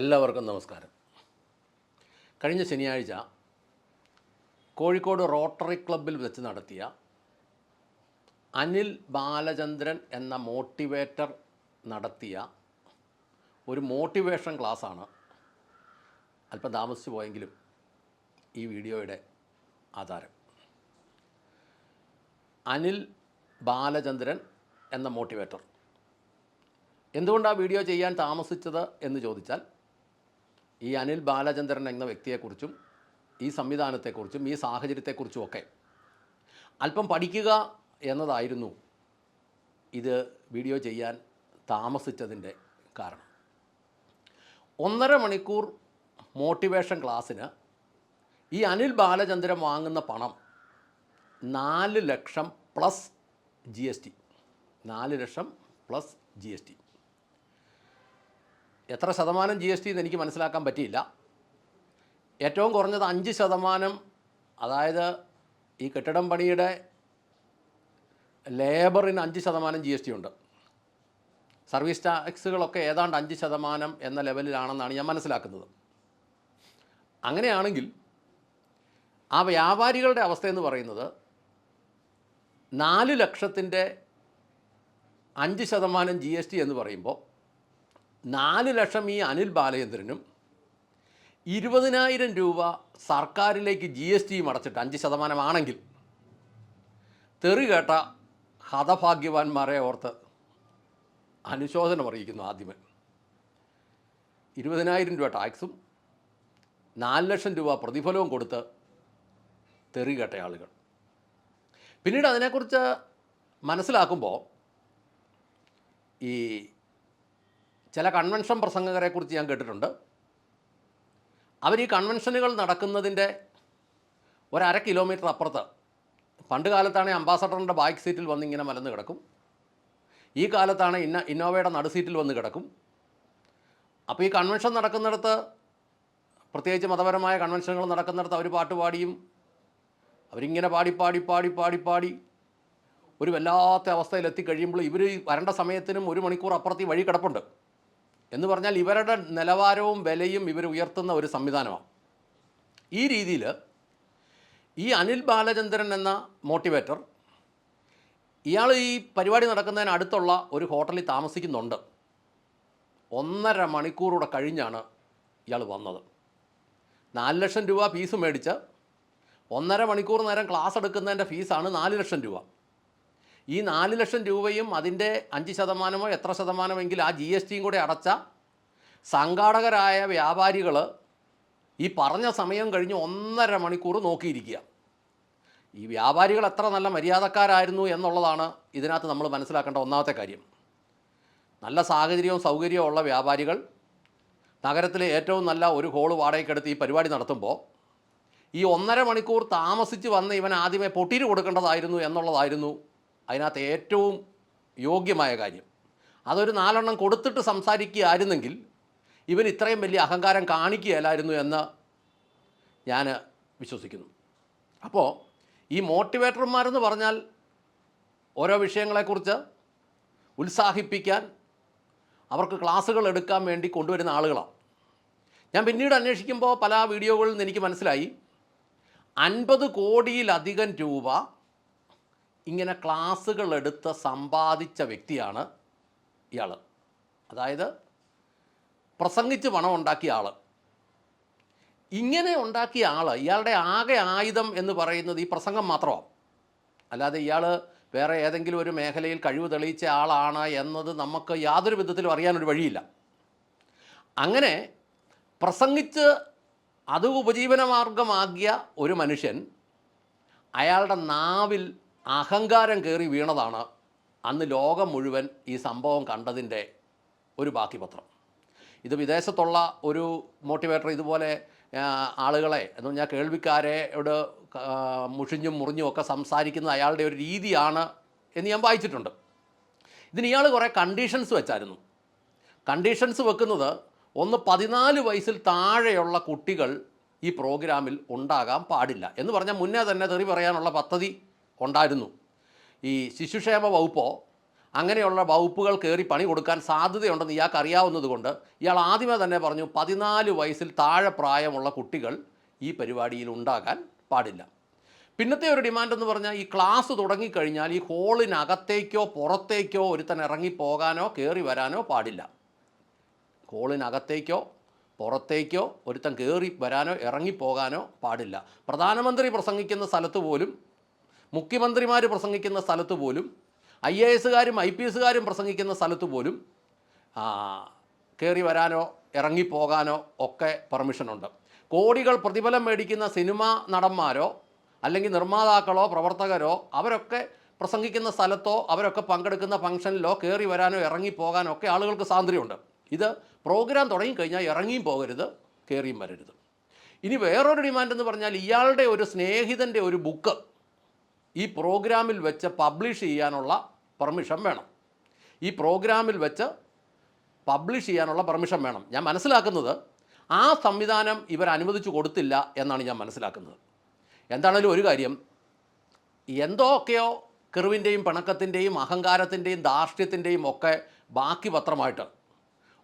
എല്ലാവർക്കും നമസ്കാരം. കഴിഞ്ഞ ശനിയാഴ്ച കോഴിക്കോട് റോട്ടറി ക്ലബിൽ വെച്ച് നടത്തിയ അനിൽ ബാലചന്ദ്രൻ എന്ന മോട്ടിവേറ്റർ നടത്തിയ ഒരു മോട്ടിവേഷൻ ക്ലാസ്സാണ് അല്പം താമസിച്ചു പോയെങ്കിലും ഈ വീഡിയോയുടെ ആധാരം. അനിൽ ബാലചന്ദ്രൻ എന്ന മോട്ടിവേറ്റർ. എന്തുകൊണ്ടാണ് വീഡിയോ ചെയ്യാൻ താമസിച്ചത് എന്ന് ചോദിച്ചാൽ ഈ അനിൽ ബാലചന്ദ്രൻ എന്ന വ്യക്തിയെക്കുറിച്ചും ഈ സംവിധാനത്തെക്കുറിച്ചും ഈ സാഹചര്യത്തെക്കുറിച്ചും ഒക്കെ അല്പം പഠിക്കുക എന്നതായിരുന്നു ഇത് വീഡിയോ ചെയ്യാൻ താമസിച്ചതിന്റെ കാരണം. ഒന്നര മണിക്കൂർ മോട്ടിവേഷൻ ക്ലാസ്സിന് ഈ അനിൽ ബാലചന്ദ്രൻ വാങ്ങുന്ന പണം നാല് ലക്ഷം പ്ലസ് ജി എസ് ടി. നാല് ലക്ഷം പ്ലസ് ജി എസ് ടി. എത്ര ശതമാനം ജി എസ് ടി എന്ന് എനിക്ക് മനസ്സിലാക്കാൻ പറ്റിയില്ല. ഏറ്റവും കുറഞ്ഞത് അഞ്ച് ശതമാനം അതായത് ഈ കെട്ടിടം പണിയുടെ ലേബറിന് അഞ്ച് ശതമാനം ജി എസ് ടി ഉണ്ട്. സർവീസ് ടാക്സുകളൊക്കെ ഏതാണ്ട് അഞ്ച് ശതമാനം എന്ന ലെവലിലാണെന്നാണ് ഞാൻ മനസ്സിലാക്കുന്നത്. അങ്ങനെയാണെങ്കിൽ ആ വ്യാപാരികളുടെ അവസ്ഥയെന്ന് പറയുന്നത് നാല് ലക്ഷത്തിന്റെ അഞ്ച് ശതമാനം ജി എസ് ടി എന്ന് പറയുമ്പോൾ നാല് ലക്ഷം ഈ അനിൽ ബാലചന്ദ്രനും ഇരുപതിനായിരം രൂപ സർക്കാരിലേക്ക് ജി എസ് ടിയും അടച്ചിട്ട് അഞ്ച് ശതമാനമാണെങ്കിൽ തെറി കേട്ട ഹതഭാഗ്യവാന്മാരെ ഓർത്ത് അനുശോചനം അറിയിക്കുന്നു ആദ്യമേ. ഇരുപതിനായിരം രൂപ ടാക്സും നാല് ലക്ഷം രൂപ പ്രതിഫലവും കൊടുത്ത് തെറി കേട്ട ആളുകൾ. പിന്നീട് അതിനെക്കുറിച്ച് മനസ്സിലാക്കുമ്പോൾ ഈ ചില കൺവെൻഷൻ പ്രസംഗകരെക്കുറിച്ച് ഞാൻ കേട്ടിട്ടുണ്ട്. അവർ ഈ കൺവെൻഷനുകൾ നടക്കുന്നതിന്റെ ഒരര കിലോമീറ്റർ അപ്പുറത്ത് പണ്ട് കാലത്താണ് അംബാസഡറിന്റെ ബാക്ക് സീറ്റിൽ വന്ന് ഇങ്ങനെ മലന്ന് കിടക്കും. ഈ കാലത്താണ് ഇന്ന ഇന്നോവയുടെ നടു സീറ്റിൽ വന്ന് കിടക്കും. അപ്പോൾ ഈ കൺവെൻഷൻ നടക്കുന്നിടത്ത് പ്രത്യേകിച്ച് മതപരമായ കൺവെൻഷനുകൾ നടക്കുന്നിടത്ത് അവർ പാട്ട് പാടിയും അവരിങ്ങനെ പാടി പാടി പാടി പാടി പാടി ഒരു വല്ലാത്ത അവസ്ഥയിൽ എത്തിക്കഴിയുമ്പോൾ ഇവർ വരേണ്ട സമയത്തിനും ഒരു മണിക്കൂർ അപ്പുറത്ത് വഴി കിടപ്പുണ്ട്. എന്ന് പറഞ്ഞാൽ ഇവരുടെ നിലവാരവും വിലയും ഇവർ ഉയർത്തുന്ന ഒരു സംവിധാനമാണ്. ഈ രീതിയിൽ ഈ അനിൽ ബാലചന്ദ്രൻ എന്ന മോട്ടിവേറ്റർ ഇയാൾ ഈ പരിപാടി നടക്കുന്നതിന് അടുത്തുള്ള ഒരു ഹോട്ടലിൽ താമസിക്കുന്നുണ്ട്. ഒന്നര മണിക്കൂറൂടെ കഴിഞ്ഞാണ് ഇയാൾ വന്നത്. നാല് ലക്ഷം രൂപ ഫീസ് മേടിച്ച് ഒന്നര മണിക്കൂർ നേരം ക്ലാസ് എടുക്കുന്നതിന്റെ ഫീസാണ് നാല് ലക്ഷം രൂപ. ഈ നാല് ലക്ഷം രൂപയും അതിന്റെ അഞ്ച് ശതമാനമോ എത്ര ശതമാനമെങ്കിലും ആ ജി എസ് ടിയും കൂടെ അടച്ച സംഘാടകരായ വ്യാപാരികൾ ഈ പറഞ്ഞ സമയം കഴിഞ്ഞ് ഒന്നര മണിക്കൂർ നോക്കിയിരിക്കുക. ഈ വ്യാപാരികൾ എത്ര നല്ല മര്യാദക്കാരായിരുന്നു എന്നുള്ളതാണ് ഇതിനകത്ത് നമ്മൾ മനസ്സിലാക്കേണ്ട ഒന്നാമത്തെ കാര്യം. നല്ല സാഹചര്യവും സൗകര്യവും ഉള്ള വ്യാപാരികൾ നഗരത്തിലെ ഏറ്റവും നല്ല ഒരു ഹോൾ വാടകയ്ക്കെടുത്ത് ഈ പരിപാടി നടത്തുമ്പോൾ ഈ ഒന്നര മണിക്കൂർ താമസിച്ച് വന്ന് ഇവൻ ആദ്യമേ പൊട്ടിര് കൊടുക്കേണ്ടതായിരുന്നു എന്നുള്ളതായിരുന്നു അതിനകത്ത് ഏറ്റവും യോഗ്യമായ കാര്യം. അതൊരു നാലെണ്ണം കൊടുത്തിട്ട് സംസാരിക്കുകയായിരുന്നെങ്കിൽ ഇവൻ ഇത്രയും വലിയ അഹങ്കാരം കാണിക്കുകയല്ലായിരുന്നു എന്ന് ഞാൻ വിശ്വസിക്കുന്നു. അപ്പോൾ ഈ മോട്ടിവേറ്റർമാരെന്ന് പറഞ്ഞാൽ ഓരോ വിഷയങ്ങളെക്കുറിച്ച് ഉത്സാഹിപ്പിക്കാൻ അവർക്ക് ക്ലാസ്സുകൾ എടുക്കാൻ വേണ്ടി കൊണ്ടുവരുന്ന ആളുകളാണ്. ഞാൻ പിന്നീട് അന്വേഷിക്കുമ്പോൾ പല വീഡിയോകളിൽ നിന്ന് എനിക്ക് മനസ്സിലായി. അൻപത് കോടിയിലധികം രൂപ ഇങ്ങനെ ക്ലാസ്സുകൾ എടുത്ത് സമ്പാദിച്ച വ്യക്തിയാണ് ഇയാൾ അതായത് പ്രസംഗിച്ച് പണം ഉണ്ടാക്കിയ ആൾ ഇങ്ങനെ ഉണ്ടാക്കിയ ആൾ ഇയാളുടെ ആകെ ആയുധം എന്ന് പറയുന്നത് ഈ പ്രസംഗം മാത്രമാണ്. അല്ലാതെ ഇയാൾ വേറെ ഏതെങ്കിലും ഒരു മേഖലയിൽ കഴിവ് തെളിയിച്ച ആളാണ് എന്നത് നമുക്ക് യാതൊരു വിധത്തിലും അറിയാനൊരു വഴിയില്ല. അങ്ങനെ പ്രസംഗിച്ച് അത് ഉപജീവനമാർഗമാക്കിയ ഒരു മനുഷ്യൻ അയാളുടെ നാവിൽ അഹങ്കാരം കയറി വീണതാണ് അന്ന് ലോകം മുഴുവൻ ഈ സംഭവം കണ്ടതിന്റെ ഒരു ബാക്കി പത്രം ഇത് വിദേശത്തുള്ള ഒരു മോട്ടിവേറ്റർ ഇതുപോലെ ആളുകളെ എന്ന് പറഞ്ഞാൽ കേൾവിക്കാരെയോട് മുഷിഞ്ഞും മുറിഞ്ഞും ഒക്കെ സംസാരിക്കുന്ന അയാളുടെ ഒരു രീതിയാണ് എന്ന് ഞാൻ വായിച്ചിട്ടുണ്ട്. ഇതിന് ഇയാൾ കുറേ കണ്ടീഷൻസ് വെച്ചായിരുന്നു. കണ്ടീഷൻസ് വെക്കുന്നത് ഒന്ന് പതിനാല് വയസ്സിൽ താഴെയുള്ള കുട്ടികൾ ഈ പ്രോഗ്രാമിൽ ഉണ്ടാകാൻ പാടില്ല എന്ന് പറഞ്ഞാൽ മുന്നേ തന്നെ തെറി പറയാനുള്ള പദ്ധതി ഉണ്ടായിരുന്നു. ഈ ശിശുക്ഷേമ വകുപ്പോ അങ്ങനെയുള്ള വകുപ്പുകൾ കയറി പണി കൊടുക്കാൻ സാധ്യതയുണ്ടെന്ന് ഇയാൾക്ക് അറിയാവുന്നതുകൊണ്ട് ഇയാൾ ആദ്യമേ തന്നെ പറഞ്ഞു പതിനാല് വയസ്സിൽ താഴെ പ്രായമുള്ള കുട്ടികൾ ഈ പരിപാടിയിൽ ഉണ്ടാകാൻ പാടില്ല. പിന്നത്തെ ഒരു ഡിമാൻഡ് എന്ന് പറഞ്ഞാൽ ഈ ക്ലാസ് തുടങ്ങിക്കഴിഞ്ഞാൽ ഈ ഹോളിനകത്തേക്കോ പുറത്തേക്കോ ഒരുത്തൻ ഇറങ്ങി പോകാനോ കയറി വരാനോ പാടില്ല. ഹോളിനകത്തേക്കോ പുറത്തേക്കോ ഒരുത്തൻ കയറി വരാനോ ഇറങ്ങിപ്പോകാനോ പാടില്ല. പ്രധാനമന്ത്രി പ്രസംഗിക്കുന്ന സ്ഥലത്ത് പോലും മുഖ്യമന്ത്രിമാർ പ്രസംഗിക്കുന്ന സ്ഥലത്ത് പോലും ഐ എ എസുകാരും ഐ പി എസുകാരും പ്രസംഗിക്കുന്ന സ്ഥലത്ത് പോലും കയറി വരാനോ ഇറങ്ങിപ്പോകാനോ ഒക്കെ പെർമിഷനുണ്ട്. കോടികൾ പ്രതിഫലം മേടിക്കുന്ന സിനിമാ നടന്മാരോ അല്ലെങ്കിൽ നിർമ്മാതാക്കളോ പ്രവർത്തകരോ അവരൊക്കെ പ്രസംഗിക്കുന്ന സ്ഥലത്തോ അവരൊക്കെ പങ്കെടുക്കുന്ന ഫംഗ്ഷനിലോ കയറി വരാനോ ഇറങ്ങിപ്പോകാനോ ഒക്കെ ആളുകൾക്ക് സ്വാതന്ത്ര്യമുണ്ട്. ഇത് പ്രോഗ്രാം തുടങ്ങിക്കഴിഞ്ഞാൽ ഇറങ്ങിയും പോകരുത് കയറിയും വരരുത്. ഇനി വേറൊരു ഡിമാൻഡ് എന്ന് പറഞ്ഞാൽ ഇയാളുടെ ഒരു സ്നേഹിതന്റെ ഒരു ബുക്ക് ഈ പ്രോഗ്രാമിൽ വെച്ച് പബ്ലിഷ് ചെയ്യാനുള്ള പെർമിഷൻ വേണം. ഈ പ്രോഗ്രാമിൽ വെച്ച് പബ്ലിഷ് ചെയ്യാനുള്ള പെർമിഷൻ വേണം. ഞാൻ മനസ്സിലാക്കുന്നത് ആ സംവിധാനം ഇവർ അനുവദിച്ചു കൊടുത്തില്ല എന്നാണ് ഞാൻ മനസ്സിലാക്കുന്നത്. എന്താണേലും ഒരു കാര്യം എന്തൊക്കെയോ കെറിവിന്റെയും പിണക്കത്തിന്റെയും അഹങ്കാരത്തിന്റെയും ധാർഷ്ട്യത്തിന്റെയും ഒക്കെ ബാക്കി പത്രമായിട്ട്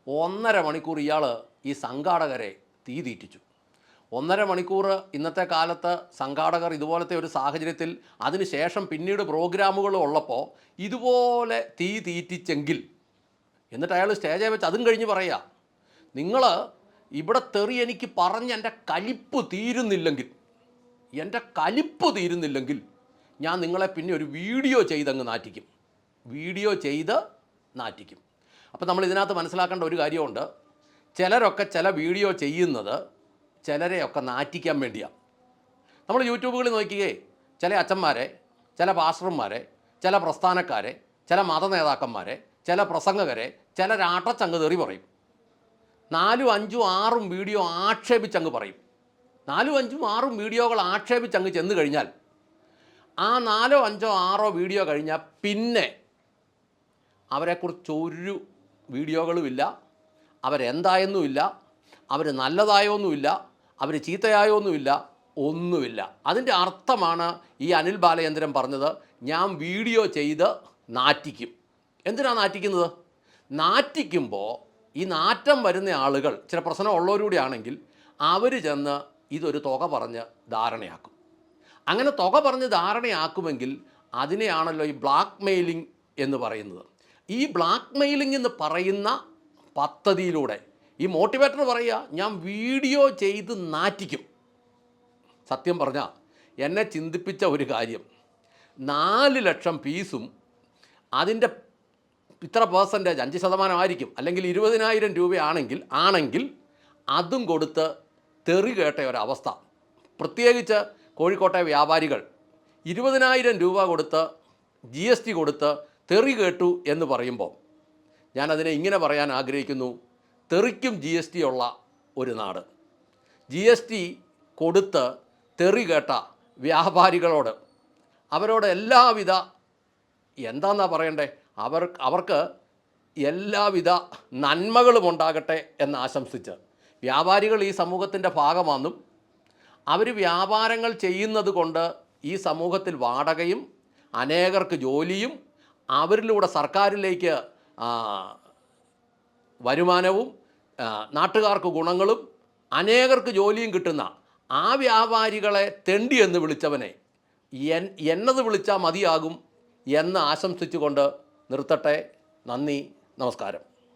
ഒന്നര മണിക്കൂർ ഇയാൾ ഈ സംഘാടകരെ തീ തീറ്റിച്ചു. ഒന്നര മണിക്കൂർ ഇന്നത്തെ കാലത്ത് സംഘാടകർ ഇതുപോലത്തെ ഒരു സാഹചര്യത്തിൽ അതിനുശേഷം പിന്നീട് പ്രോഗ്രാമുകൾ ഉള്ളപ്പോൾ ഇതുപോലെ തീ തീറ്റിച്ചെങ്കിൽ എന്നിട്ട് അയാൾ സ്റ്റേജേ വെച്ച് അതും കഴിഞ്ഞ് പറയുക നിങ്ങൾ ഇവിടെ തെറി എനിക്ക് പറഞ്ഞ് എന്റെ കലിപ്പ് തീരുന്നില്ലെങ്കിൽ എന്റെ കലിപ്പ് തീരുന്നില്ലെങ്കിൽ ഞാൻ നിങ്ങളെ പിന്നെ ഒരു വീഡിയോ ചെയ്തങ്ങ് നാറ്റിക്കും. വീഡിയോ ചെയ്ത് നാറ്റിക്കും. അപ്പോൾ നമ്മൾ ഇതിനകത്ത് മനസ്സിലാക്കേണ്ട ഒരു കാര്യമുണ്ട്. ചിലരൊക്കെ ചില വീഡിയോ ചെയ്യുന്നത് ചിലരെയൊക്കെ നാറ്റിക്കാൻ വേണ്ടിയാണ് നമ്മൾ യൂട്യൂബുകളിൽ നോക്കിയേ ചില അച്ഛന്മാരെ ചില പാസ്റ്റർമാരെ ചില പ്രസ്ഥാനക്കാരെ ചില മത നേതാക്കന്മാരെ ചില പ്രസംഗകരെ ചില രാട്ടച്ചങ്ങ് തെറി പറയും. നാലും അഞ്ചും ആറും വീഡിയോ ആക്ഷേപിച്ചങ്ങ് പറയും. നാലും അഞ്ചും ആറും വീഡിയോകൾ ആക്ഷേപിച്ചങ്ങ് ചെന്ന് കഴിഞ്ഞാൽ ആ നാലോ അഞ്ചോ ആറോ വീഡിയോ കഴിഞ്ഞാൽ പിന്നെ അവരെക്കുറിച്ച് ഒരു വീഡിയോകളുമില്ല അവരെന്തായെന്നുമില്ല അവർ നല്ലതായൊന്നുമില്ല അവർ ചീത്തയായൊന്നുമില്ല ഒന്നുമില്ല. അതിന്റെ അർത്ഥമാണ് ഈ അനിൽ ബാലചന്ദ്രൻ പറഞ്ഞത് ഞാൻ വീഡിയോ ചെയ്ത് നാറ്റിക്കും. എന്തിനാണ് നാറ്റിക്കുന്നത്? നാറ്റിക്കുമ്പോൾ ഈ നാറ്റം വരുന്ന ആളുകൾ ചില പ്രശ്നമുള്ളവരൂടെ ആണെങ്കിൽ അവർ ചെന്ന് ഇതൊരു തുക പറഞ്ഞ് ധാരണയാക്കും. അങ്ങനെ തുക പറഞ്ഞ് ധാരണയാക്കുമെങ്കിൽ അതിനെയാണല്ലോ ഈ ബ്ലാക്ക് മെയിലിംഗ് എന്ന് പറയുന്നത്. ഈ ബ്ലാക്ക് മെയിലിംഗ് എന്ന് പറയുന്ന പദ്ധതിയിലൂടെ ഈ മോട്ടിവേറ്റർ പറയുക ഞാൻ വീഡിയോ ചെയ്ത് നാറ്റിക്കും. സത്യം പറഞ്ഞാൽ എന്നെ ചിന്തിപ്പിച്ച ഒരു കാര്യം നാല് ലക്ഷം പീസും അതിന്റെ ഇത്ര പേഴ്സന്റേജ് അഞ്ച് ശതമാനമായിരിക്കും അല്ലെങ്കിൽ ഇരുപതിനായിരം രൂപയാണെങ്കിൽ ആണെങ്കിൽ അതും കൊടുത്ത് തെറി കേട്ട ഒരവസ്ഥ. പ്രത്യേകിച്ച് കോഴിക്കോട്ടെ വ്യാപാരികൾ ഇരുപതിനായിരം രൂപ കൊടുത്ത് ജി എസ് ടി കൊടുത്ത് തെറി കേട്ടു എന്ന് പറയുമ്പോൾ ഞാനതിനെ ഇങ്ങനെ പറയാൻ ആഗ്രഹിക്കുന്നു. തെറിക്കും ജി എസ് ടി ഉള്ള ഒരു നാട്. ജി എസ് ടി കൊടുത്ത് തെറി കേട്ട വ്യാപാരികളോട് അവരോട് എല്ലാവിധ എന്താന്നാ പറയണ്ടേ? അവർ അവർക്ക് എല്ലാവിധ നന്മകളും ഉണ്ടാകട്ടെ എന്ന് ആശംസിച്ച് വ്യാപാരികൾ ഈ സമൂഹത്തിന്റെ ഭാഗമാണെന്നും അവർ വ്യാപാരങ്ങൾ ചെയ്യുന്നത് കൊണ്ട് ഈ സമൂഹത്തിൽ വാടകയും അനേകർക്ക് ജോലിയും അവരിലൂടെ സർക്കാരിലേക്ക് വരുമാനവും നാട്ടുകാർക്ക് ഗുണങ്ങളും അനേകർക്ക് ജോലിയും കിട്ടുന്ന ആ വ്യാപാരികളെ തെണ്ടി എന്ന് വിളിച്ചവനെ എൻ എന്നത് വിളിച്ചാൽ മതിയാകും എന്ന് ആശംസിച്ചുകൊണ്ട് നിർത്തട്ടെ. നന്ദി നമസ്കാരം.